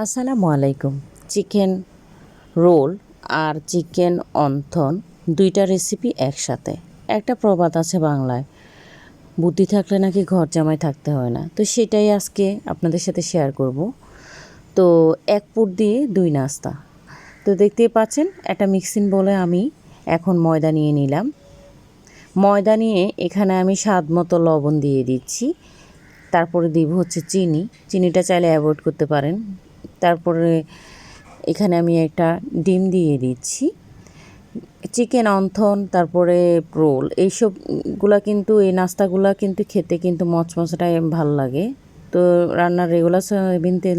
আসসালামু আলাইকুম। Chicken roll আর চিকেন অন্থন দুইটা রেসিপি একসাথে। একটা প্রবাদ আছে বাংলায়, বুদ্ধি থাকলে নাকি ঘর জামাই থাকতে হয় না। তো সেটাই আজকে আপনাদের সাথে শেয়ার করব। তো এক পুট দিয়ে দুই নাস্তা। তো দেখতেই পাচ্ছেন, একটা মিক্সিং বলে আমি এখন ময়দা নিয়ে নিলাম। ময়দা নিয়ে এখানে আমি স্বাদ মতো লবণ দিয়ে দিচ্ছি। তারপরে দিব হচ্ছে চিনি। চিনিটা চাইলে অ্যাভয়েড করতে পারেন। তারপরে এখানে আমি একটা ডিম দিয়ে দিচ্ছি। চিকেন, অন্থন, তারপরে রোল, এইসবগুলা কিন্তু, এই নাস্তাগুলা কিন্তু খেতে কিন্তু মচমচটাই ভালো লাগে। তো রান্নার রেগুলার সয়াবিন তেল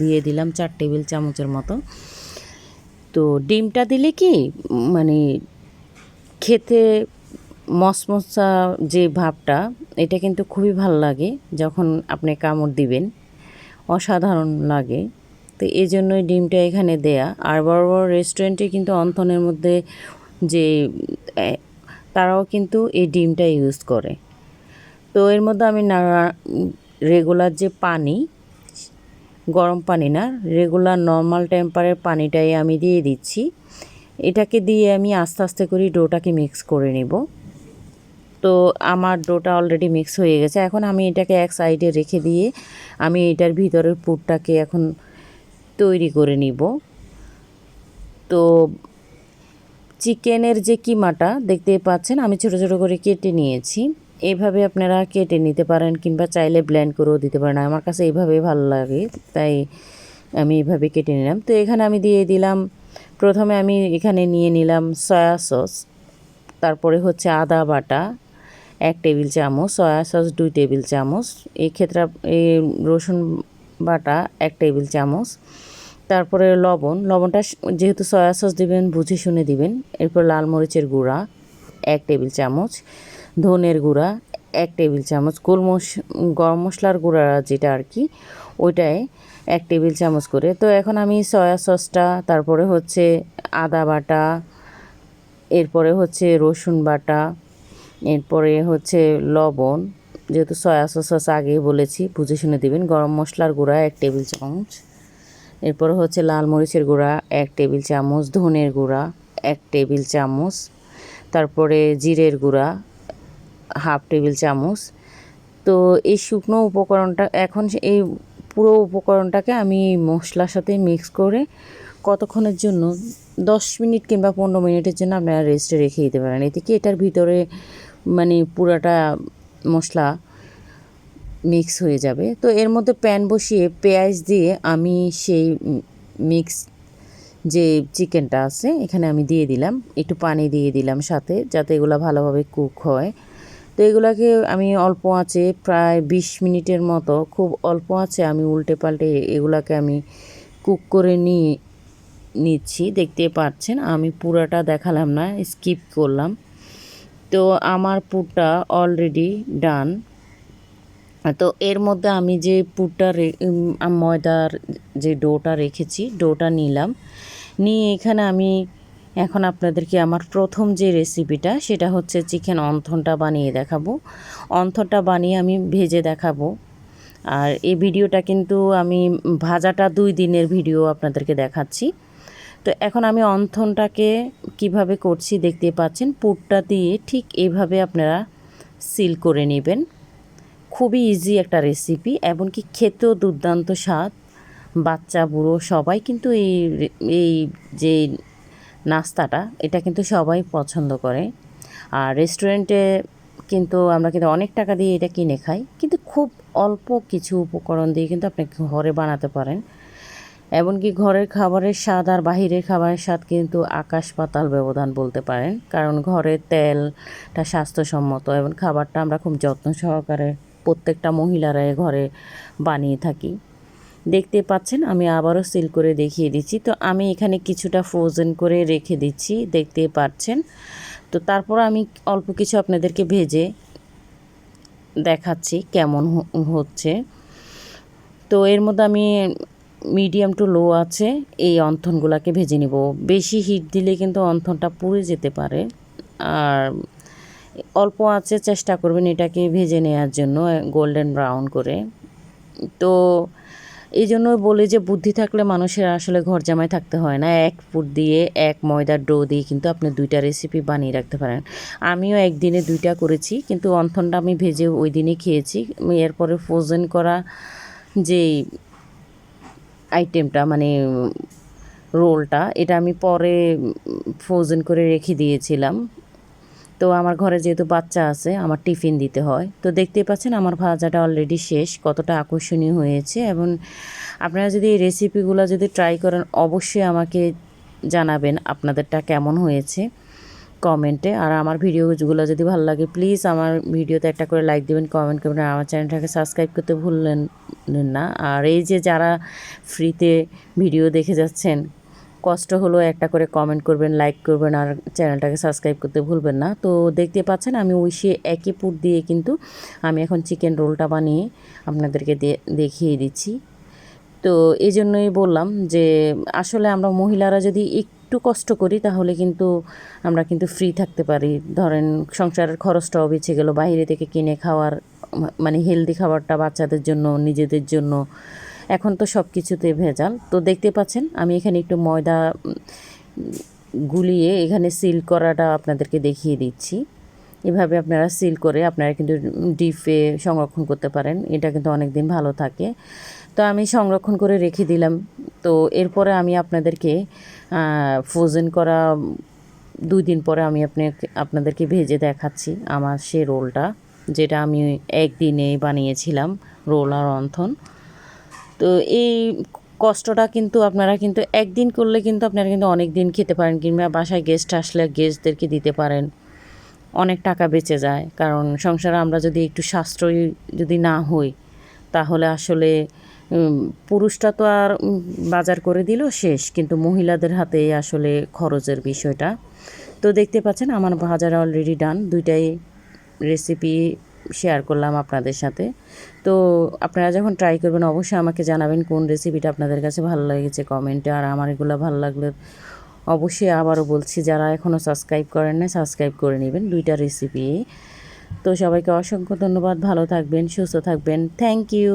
দিয়ে দিলাম চার টেবিল চামচের মতো। তো ডিমটা দিলে কি মানে খেতে মসমসা যে ভাবটা, এটা কিন্তু খুবই ভালো লাগে যখন আপনি কামড় দিবেন। অসাধারণ লাগে। তো এই জন্যই ডিমটা এখানে দেয়া। আর বড় বড় রেস্টুরেন্টে কিন্তু অন্থনের মধ্যে যে তারাও কিন্তু এই ডিমটা ইউজ করে। তো এর মধ্যে আমি না রেগুলার যে পানি, গরম পানি না রেগুলার নর্মাল টেম্পারের পানিটাই আমি দিয়ে দিচ্ছি। এটাকে দিয়ে আমি আস্তে আস্তে করে ডোটাকে মিক্স করে নেব। তো আমার ডোটা অলরেডি মিক্স হয়ে গেছে। এখন আমি এটাকে এক সাইডে রেখে দিয়ে আমি এটার ভিতরের পুরটাকে এখন তৈরি করে নিব। তো চিকেনের যে কিমাটা দেখতে পাচ্ছেন, আমি ছোট ছোট করে কেটে নিয়েছি। এইভাবে আপনারা কেটে নিতে পারেন কিংবা চাইলে ব্লেন্ড করেও দিতে পারেন। আমার কাছে এইভাবেই ভালো লাগে, তাই আমি এইভাবে কেটে নিলাম। তো এখানে আমি দিয়ে দিলাম, প্রথমে আমি এখানে নিয়ে নিলাম সয়া সস তারপরে হচ্ছে আদা বাটা, এক টেবিল চামচ সয়া সস দুই টেবিল চামচ। এই ক্ষেত্রে এই রসুন বাটা, এক টেবিল চামচ। তারপরে লবণ, লবণটা যেহেতু সয়া সস দিবেন, বুঝে শুনে দিবেন। এরপর লাল মরিচের গুঁড়া, এক টেবিল চামচ। ধনের গুঁড়া, এক টেবিল চামচ। গোলমশ গরম মশলার গুঁড়া যেটা আর কি, ওইটায় এক টেবিল চামচ করে। তো এখন আমি সয়া সসটা, তারপরে হচ্ছে আদা বাটা, এরপরে হচ্ছে রসুন বাটা, এরপরে হচ্ছে লবণ যেহেতু সয়া সস আগেই বলেছি, বুঝে শুনে দিবেন। গরম মশলার গুঁড়া এক টেবিল চামচ। এরপর হচ্ছে লাল মরিচের গুঁড়া এক টেবিল চামচ, ধনের গুঁড়া এক টেবিল চামচ, তারপরে জিরের গুঁড়া হাফ টেবিল চামচ। তো এই শুকনো উপকরণটা, এখন এই পুরো উপকরণটাকে আমি মশলার সাথে মিক্স করে কতক্ষণের জন্য? দশ মিনিট কিংবা পনেরো মিনিটের জন্য আপনারা রেস্টে রেখে দিতে পারেন। এতে কি এটার ভিতরে মানে পুরাটা মশলা মিক্স হয়ে যাবে। তো এর মধ্যে প্যান বসিয়ে পেঁয়াজ দিয়ে আমি সেই মিক্স যে চিকেনটা আছে, এখানে আমি দিয়ে দিলাম। একটু পানি দিয়ে দিলাম সাথে, যাতে এগুলো ভালোভাবে কুক হয়। তো এগুলাকে আমি অল্প আঁচে, প্রায় বিশ মিনিটের মতো, খুব অল্প আঁচে আমি উল্টে পাল্টে এগুলাকে আমি কুক করে নিয়ে নিচ্ছি। দেখতে পাচ্ছেন, আমি পুরাটা দেখালাম না স্কিপ করলাম। তো আমার পুরটা অলরেডি ডান তো এর মধ্যে আমি যে পুরটা ময়দার যে ডোটা রেখেছি, ডোটা নিলাম। নিয়ে এখানে আমি এখন আপনাদেরকে আমার প্রথম যে রেসিপিটা সেটা হচ্ছে চিকেন অন্থনটা বানিয়ে দেখাবো। অন্থনটা বানিয়ে আমি ভেজে দেখাবো। আর এই ভিডিওটা কিন্তু আমি ভাজাটা দুই দিনের ভিডিও আপনাদেরকে দেখাচ্ছি। তো এখন আমি অন্থনটাকে কীভাবে করছি দেখতে পাচ্ছেন। পুরটা দিয়ে ঠিক এইভাবে আপনারা সিল করে নেবেন। খুবই ইজি একটা রেসিপি এমনকি খেতেও দুর্দান্ত স্বাদ। বাচ্চা, বুড়ো, সবাই কিন্তু এই এই যে নাস্তাটা, এটা কিন্তু সবাই পছন্দ করে। আর রেস্টুরেন্টে কিন্তু আমরা কিন্তু অনেক টাকা দিয়ে এটা কিনে খাই। কিন্তু খুব অল্প কিছু উপকরণ দিয়ে কিন্তু আপনি ঘরে বানাতে পারেন। এমনকি ঘরের খাবারের স্বাদ আর বাহিরের খাবারের স্বাদ কিন্তু আকাশ পাতাল ব্যবধান বলতে পারেন। কারণ ঘরের তেলটা স্বাস্থ্যসম্মত, এবং খাবারটা আমরা খুব যত্ন সহকারে প্রত্যেকটা মহিলারাই ঘরে বানিয়ে থাকি। দেখতে পাচ্ছেন, আমি আবারও সিল করে দেখিয়ে দিচ্ছি। তো আমি এখানে কিছুটা ফ্রোজেন করে রেখে দিচ্ছি, দেখতে পাচ্ছেন। তো তারপর আমি অল্প কিছু আপনাদেরকে ভেজে দেখাচ্ছি কেমন হচ্ছে। তো এর মধ্যে আমি মিডিয়াম টু লো আছে, এই অন্থনগুলোকে ভেজে নিব। বেশি হিট দিলে কিন্তু অন্থনটা পুড়ে যেতে পারে। আর অল্প আছে, চেষ্টা করবেন এটাকে ভেজে নেওয়ার জন্য গোল্ডেন ব্রাউন করে। তো এই জন্য বলি যে, বুদ্ধি থাকলে মানুষের আসলে ঘর জামাই থাকতে হয় না। এক ফুট দিয়ে এক ময়দার ডো দিয়ে কিন্তু আপনি দুইটা রেসিপি বানিয়ে রাখতে পারেন। আমিও একদিনে দুইটা করেছি, কিন্তু অন্থনটা আমি ভেজে ওই দিনই খেয়েছি। এরপরে ফ্রোজেন করা যে আইটেমটা মানে রোলটা এটা আমি পরে ফ্রোজেন করে রেখে দিয়েছিলাম। তো আমার ঘরে যেহেতু বাচ্চা আছে, আমার টিফিন দিতে হয়। তো দেখতেই পাচ্ছেন আমার ভাজাটা অলরেডি শেষ, কতটা আকর্ষণীয় হয়েছে। এবং আপনারা যদি এই রেসিপিগুলো যদি ট্রাই করেন, অবশ্যই আমাকে জানাবেন আপনাদেরটা কেমন হয়েছে। কমেন্টে। আর আমার ভিডিওগুলো যদি ভালো লাগে প্লিজ আমার ভিডিওতে একটা করে লাইক দেবেন কমেন্ট করবেন। আর আমার চ্যানেলটাকে সাবস্ক্রাইব করতে ভুললেন না। আর এই যে যারা ফ্রিতে ভিডিও দেখে যাচ্ছেন, কষ্ট হলো একটা করে কমেন্ট করবেন লাইক করবেন। আর চ্যানেলটাকে সাবস্ক্রাইব করতে ভুলবেন না। তো দেখতে পাচ্ছেন, আমি ওই সে একই পুর দিয়ে কিন্তু আমি এখন চিকেন রোলটা বানিয়ে আপনাদেরকে দেখিয়ে দিচ্ছি। তো এই জন্যই বললাম যে, আসলে আমরা মহিলারা যদি একটু কষ্ট করি, তাহলে কিন্তু আমরা কিন্তু ফ্রি থাকতে পারি। ধরেন সংসারের খরচটাও বেঁচে গেল, বাইরে থেকে কিনে খাওয়ার মানে হেলদি খাবারটা বাচ্চাদের জন্য, নিজেদের জন্য। এখন তো সব কিছুতে ভেজাল। তো দেখতে পাচ্ছেন, আমি এখানে একটু ময়দা গুলিয়ে এখানে সিল করাটা আপনাদেরকে দেখিয়ে দিচ্ছি। এভাবে আপনারা সিল করে আপনারা কিন্তু ডিপে সংরক্ষণ করতে পারেন। এটা কিন্তু অনেক দিন ভালো থাকে। তো আমি সংরক্ষণ করে রেখে দিলাম। তো এরপরে আমি আপনাদেরকে ফ্রোজেন করা দুই দিন পরে আমি আপনাকে, আপনাদেরকে ভেজে দেখাচ্ছি আমার সে রোলটা, যেটা আমি একদিনে বানিয়েছিলাম, রোল আর অন্থন। তো এই কষ্টটা কিন্তু আপনারা কিন্তু একদিন করলে কিন্তু আপনারা কিন্তু অনেক দিন খেতে পারেন, কিংবা বাসায় গেস্ট আসলে গেস্টদেরকে দিতে পারেন। অনেক টাকা বেঁচে যায়। কারণ সংসারে আমরা যদি একটু সাশ্রয়ী যদি না হই, তাহলে আসলে পুরুষটা তো আর বাজার করে দিল শেষ। কিন্তু মহিলাদের হাতে আসলে খরচের বিষয়টা। তো দেখতে পাচ্ছেন, আমার ভাজার অলরেডি ডান দুইটাই রেসিপি শেয়ার করলাম আপনাদের সাথে। তো আপনারা যখন ট্রাই করবেন, অবশ্যই আমাকে জানাবেন কোন রেসিপিটা আপনাদের কাছে ভালো লেগেছে কমেন্টে আর আমার এগুলো ভালো লাগলে অবশ্যই আবারও বলছি, যারা এখনও সাবস্ক্রাইব করেন না সাবস্ক্রাইব করে নেবেন দুইটা রেসিপি তো সবাইকে অসংখ্য ধন্যবাদ, ভালো থাকবেন, সুস্থ থাকবেন। Thank you